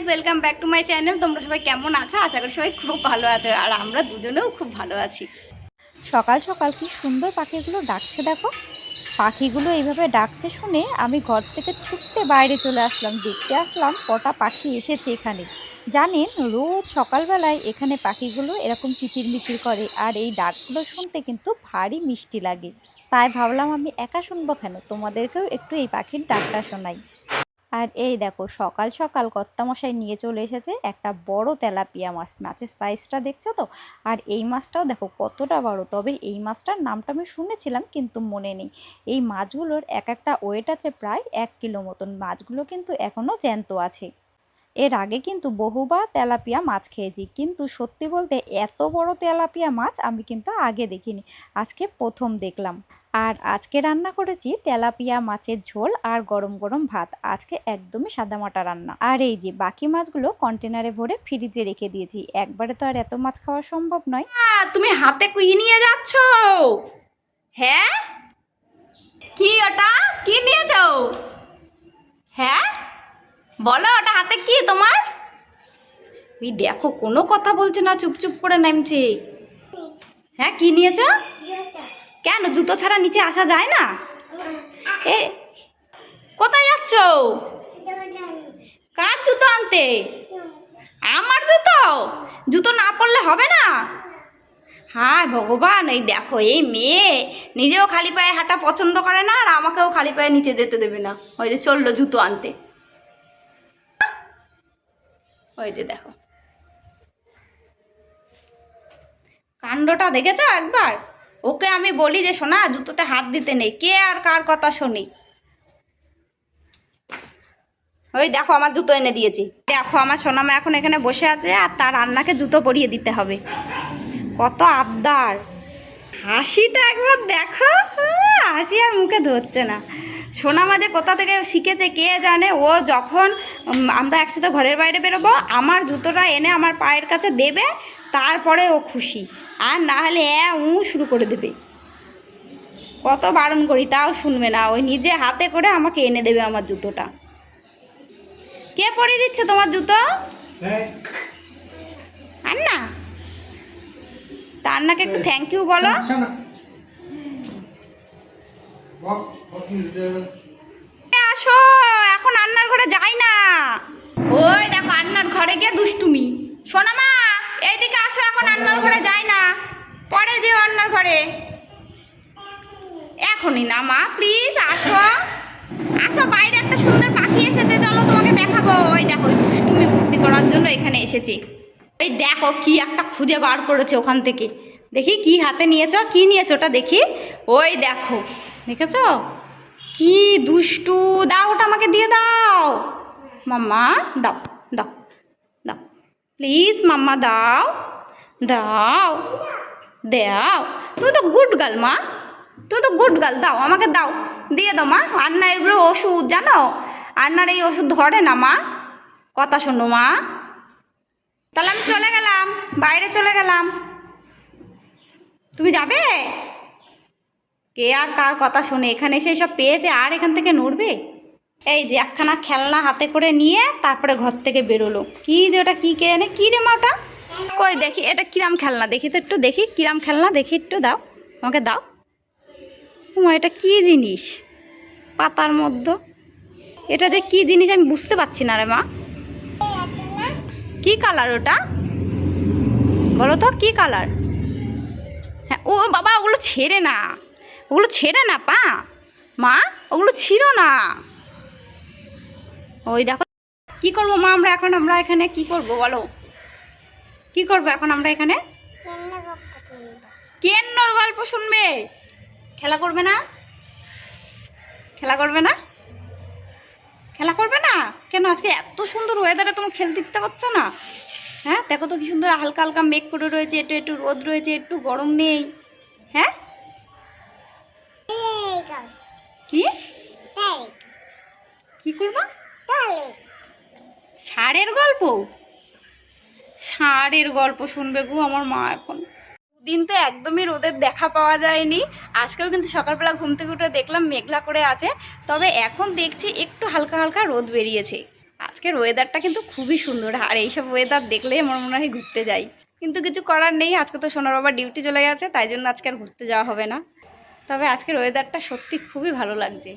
Guys welcome back to my channel তোমরা সবাই কেমন আছো? আশা করি সবাই খুব ভালো আছো, আর আমরা দুজনেও খুব ভালো আছি। সকাল সকাল কি সুন্দর পাখিগুলো ডাকছে দেখো। পাখিগুলো এইভাবে ডাকছে শুনে আমি ঘর থেকে ছুটতে বাইরে চলে আসলাম, দেখতে আসলাম কটা পাখি এসেছে এখানে। জানেন, রোজ সকালবেলায় এখানে পাখিগুলো এরকম কিচিরমিচির করে, আর এই ডাকগুলো শুনতে কিন্তু ভারী মিষ্টি লাগে। তাই ভাবলাম আমি একা শুনব কেন? তোমাদেরকেও একটু এই পাখির ডাকটা শোনাই। আর এই দেখো, সকাল সকাল কর্তামশাই নিয়ে চলে এসেছে একটা বড় তেলাপিয়া মাছ। মাছের সাইজটা দেখছ তো? আর এই মাছটাও দেখো কতটা বড়। তবে এই মাছটার নামটা আমি শুনেছিলাম কিন্তু মনে নেই। এই মাছগুলোর এক একটা ওয়েট আছে প্রায় এক কিলো মতন। মাছগুলো কিন্তু এখনও জ্যান্ত আছে। এর আগে কিন্তু বহুবার তেলাপিয়া মাছ খেয়েছি। কিন্তু সত্যি বলতে এত বড় তেলাপিয়া মাছ আমি কিন্তু আগে দেখিনি। আজকে প্রথম দেখলাম। আর আজকে রান্না করেছি তেলাপিয়া মাছের ঝোল আর গরম গরম ভাত। আজকে একদমই সাদামাটা রান্না। আর এই যে বাকি মাছগুলো কন্টেনারে ভরে ফ্রিজে রেখে দিয়েছি। একবারে তো আর এত মাছ খাওয়া সম্ভব নয়। তুমি হাতে কুই নিয়ে যাচ্ছ? হ্যাঁ? কি ওটা? কি নিয়েছ? হ্যাঁ? বলো, ওটা হাতে কি তোমার? ওই দেখো, কোনো কথা বলছে না, চুপচুপ করে নামছে। হ্যাঁ কি নিয়েছ? কেন জুতো ছাড়া নিচে আসা যায় না? এ, কোথায় যাচ্ছ? কার জুতো আনতে? আমার জুতো? জুতো না পরলে হবে না? হ্যাঁ ভগবান, এই দেখো, এই মেয়ে নিজেও খালি পায়ে হাঁটা পছন্দ করে না, আর আমাকেও খালি পায়ে নিচে যেতে দেবে না। ওই যে চলল জুতো আনতে। ওই যে দেখো। কাণ্ডটা দেখেছ একবার? ওকে আমি বলি যে শোনা জুতোতে হাত দিতে নেই। কে আর কার কথা শুনি? ওই দেখো, আমার জুতো এনে দিয়েছি। দেখো, আমার সোনামা এখন এখানে বসে আছে আর তার রান্নাকে জুতো পরিয়ে দিতে হবে। কত আবদার। হাসিটা একবার দেখো। হাসি আর মুখে ধরছে না। সোনামা যে কোথা থেকে শিখেছে কে জানে, ও যখন আমরা একসাথে ঘরের বাইরে বেরোবো, আমার জুতোটা এনে আমার পায়ের কাছে দেবে, তারপরে ও খুশি। আর না হলে এ উ শুরু করে দেবে। কত বারণ করি তাও শুনবে না। ওই নিজে হাতে করে আমাকে এনে দেবে আমার জুতোটা। কে পরিয়ে দিচ্ছে তোমার জুতো? আর না তান্নাকে একটু থ্যাংক ইউ বলো। আসো। এখন আন্নার ঘরে যাই না। ওই দেখো আন্নার ঘরে গিয়ে দুষ্টুমি। শোনা মা এইদিকে আসো এখন আন্নার ঘরে যাই পরে যেও ঘরে। এখনই না মা প্লিজ আসো। আসো, বাইরে একটা সুন্দর পাখি এসেছে, চলো তোমাকে দেখাবো। ওই দেখো দুষ্টুমি বুদ্ধি করার জন্য এখানে এসেছি। ওই দেখো, কি একটা খুঁজে বার করেছে ওখান থেকে। দেখি কি হাতে নিয়েছো, কি নিয়েছো ওটা দেখি। ওই দেখো, দেখেছ? কি দুষ্টু। দাও ওটা আমাকে দিয়ে দাও। মাম্মা, দাও দাও দাও। প্লিজ মাম্মা, দাও দাও। দাও। তুমি তো গুড গার্ল, মা। তুমি তো গুড গার্ল, দাও, আমাকে দাও। দিয়ে দাও, মা। আন্নার এগুলো ওষুধ, জানো? আন্নার এই ওষুধ ধরে না, মা। কথা শোনো, মা। তাহলে আমি চলে গেলাম, বাইরে চলে গেলাম। তুমি যাবে? কে আর কার কথা শোনে? এখানে এসে সব পেয়েছে, আর এখান থেকে নড়বে? এই যে একখানা খেলনা হাতে করে নিয়ে তারপরে ঘর থেকে বেরোলো। কি যে ওটা, কী কে এনে কী রে মা ওটা? কই দেখি, এটা কিরাম খেলনা? দেখি তো একটু দেখি, কিরাম খেলনা? দেখি একটু দাও, আমাকে দাও। উমা, এটা কি জিনিস? পাতার মধ্যে। এটা যে কি জিনিস আমি বুঝতে পারছি না রে মা। কি কালার ওটা? বলো তো, কি কালার? হ্যাঁ ও বাবা, ওগুলো ছেড়ে না। ওগুলো ছেড়ে না, পা? মা, ওগুলো ছিল না। ওই দেখো, কি করব মা আমরা এখন? আমরা এখানে কি করব বলো? কি করব এখন আমরা এখানে? কেন্নর গল্প শুনবে। খেলা করবে না? খেলা করবে না? খেলা করবে না? কেন আজকে এত সুন্দর ওয়েদারে তোমার খেলতে ইচ্ছে করছে না? হ্যাঁ দেখো তো কি সুন্দর হালকা হালকা মেঘ করে রয়েছে একটু একটু রোদ রয়েছে একটু গরম নেই। হ্যাঁ? কি? কি করবা? ষাঁড়ের গল্প? ষাঁড়ের গল্প শুনবে গু আমার মা এখন। দিন তো একদমই রোদের দেখা পাওয়া যায়নি। আজকেও কিন্তু সকালবেলা ঘুম থেকে উঠে দেখলাম মেঘলা করে আছে। তবে এখন দেখছি একটু হালকা হালকা রোদ বেরিয়েছে। আজকের ওয়েদারটা কিন্তু খুবই সুন্দর। আর এইসব ওয়েদার দেখলে আমার মনে হয় ঘুরতে যাই। কিন্তু কিছু করার নেই। আজকে তো সোনার বাবা ডিউটি চলে গেছে, তাই জন্য আজকে আর ঘুরতে যাওয়া হবে না। তবে আজকের ওয়েদারটা সত্যি খুবই ভালো লাগছে।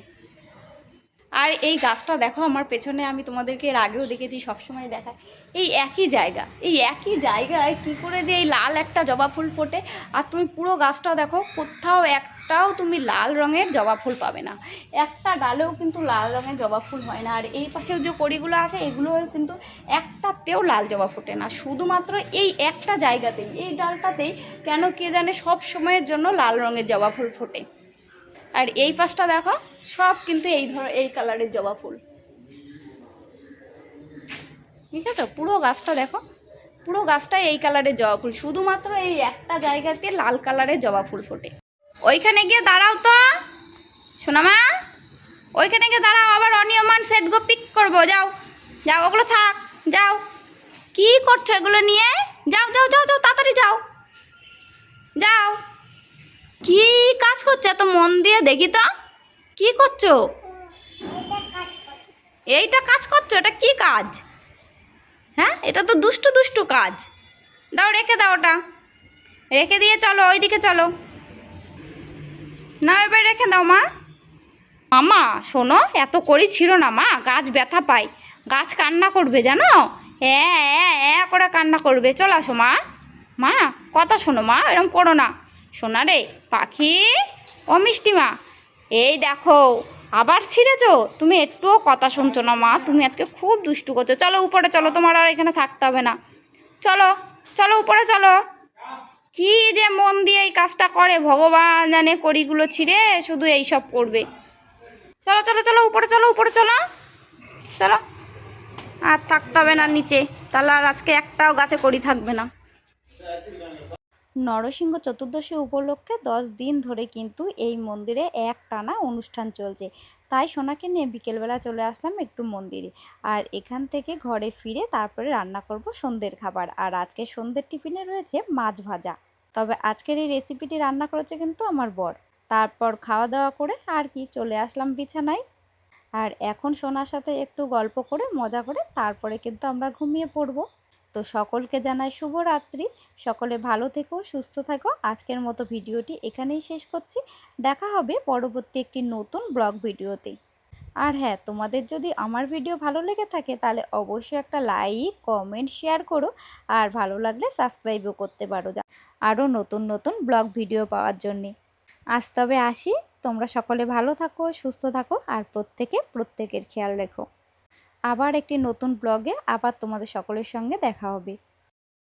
আর এই গাছটা দেখো, আমার পেছনে আমি তোমাদেরকে এর আগেও দেখেছি, সবসময় দেখায়। এই একই জায়গা, এই একই জায়গায় কি করে যে এই লাল একটা জবা ফুল ফোটে? আর তুমি পুরো গাছটা দেখো, কোথাও একটাও তুমি লাল রঙের জবা ফুল পাবে না। একটা ডালেও কিন্তু লাল রঙের জবা ফুল হয় না। আর এই পাশেও যে কড়িগুলো আছে, এগুলোও কিন্তু একটাতেও লাল জবা ফোটে না। শুধুমাত্র এই একটা জায়গাতেই, এই ডালটাতেই কেন কে জানে সব সময়ের জন্য লাল রঙের জবা ফুল ফোটে। আর এই পাশটা দেখো, সব কিন্তু এই ধর, এই কালারের জবা ফুল। ঠিক আছে? পুরো গাছটা দেখো, পুরো গাছটা এই কালারের জবা ফুল, শুধুমাত্র এই একটা জায়গাতে লাল কালারের জবা ফুল ফোটে। ওইখানে গিয়ে দাঁড়াও তো। সোনামা, ওইখানে গিয়ে দাঁড়াও, আবার অনিয়মান সেট গো পিক করব। যাও যাও, ওগুলো থাক, যাও। কি করছ এগুলো নিয়ে? যাও যাও যাও যাও, তাড়াতাড়ি যাও। যাও। কি কাজ করছ? এত মন দিয়ে দেখি তো। কি করছ? এইটা কাজ করছ? এটা কি কাজ? হ্যাঁ এটা তো দুষ্টু দুষ্টু কাজ। দাও, রেখে দাও ওটা। রেখে দিয়ে চলো, ওইদিকে চলো। না এবার রেখে দাও, মা। মামা, শোনো, এত করি ছিল না, মা। গাছ ব্যথা পায়। গাছ কান্না করবে, জানো? হ্যাঁ করে কান্না করবে। চলো আসো, মা। মা, কথা শোনো, মা। এরকম করো না। শোনা রে, পাখি? ও মিষ্টি মা, এই দেখো, আবার ছিঁড়েছো? তুমি একটুও কথা শুনছো না মা, তুমি আজকে খুব দুষ্টু করছ। চলো উপরে চলো, তোমার আর এখানে থাকতে হবে না। চলো চলো উপরে চলো। কি যে মন দিয়ে এই কাজটা করে, ভগবান জানে কড়িগুলো ছিঁড়ে শুধু এই সব করবে। চলো চলো চলো, উপরে চলো উপরে চলো। চলো। আর থাকতে হবে না নিচে, তাহলে আর আজকে একটাও গাছে কড়ি থাকবে না। নরসিংহ চতুর্দশী উপলক্ষে দশ দিন ধরে কিন্তু এই মন্দিরে এক টানা অনুষ্ঠান চলছে। তাই সোনাকে নিয়ে বিকেলবেলা চলে আসলাম একটু মন্দিরে। আর এখান থেকে ঘরে ফিরে তারপরে রান্না করব সন্ধ্যের খাবার। আর আজকে সন্ধ্যের টিফিনে রয়েছে মাছ ভাজা। তবে আজকের এই রেসিপিটি রান্না করেছে কিন্তু আমার বর। তারপর খাওয়া দাওয়া করে আর কি চলে আসলাম বিছানায়। আর এখন সোনার সাথে একটু গল্প করে, মজা করে তারপরে কিন্তু আমরা ঘুমিয়ে পড়ব। তো সকলকে জানাই শুভরাত্রি। সকলে ভালো থেকো, সুস্থ থাকো। আজকের মতো ভিডিওটি এখানেই শেষ করছি। দেখা হবে পরবর্তী একটি নতুন ব্লগ ভিডিওতে। আর হ্যাঁ তোমাদের যদি আমার ভিডিও ভালো লেগে থাকে, তাহলে অবশ্যই একটা লাইক, কমেন্ট, শেয়ার করো। আর ভালো লাগলে সাবস্ক্রাইবও করতে পারো যা, আরও নতুন নতুন ব্লগ ভিডিও পাওয়ার জন্যে। আজ তবে আসি। তোমরা সকলে ভালো থাকো, সুস্থ থাকো। আর প্রত্যেকে প্রত্যেকের খেয়াল রেখো। আবার একটি নতুন ব্লগে আবার তোমাদের সকলের সঙ্গে দেখা হবে।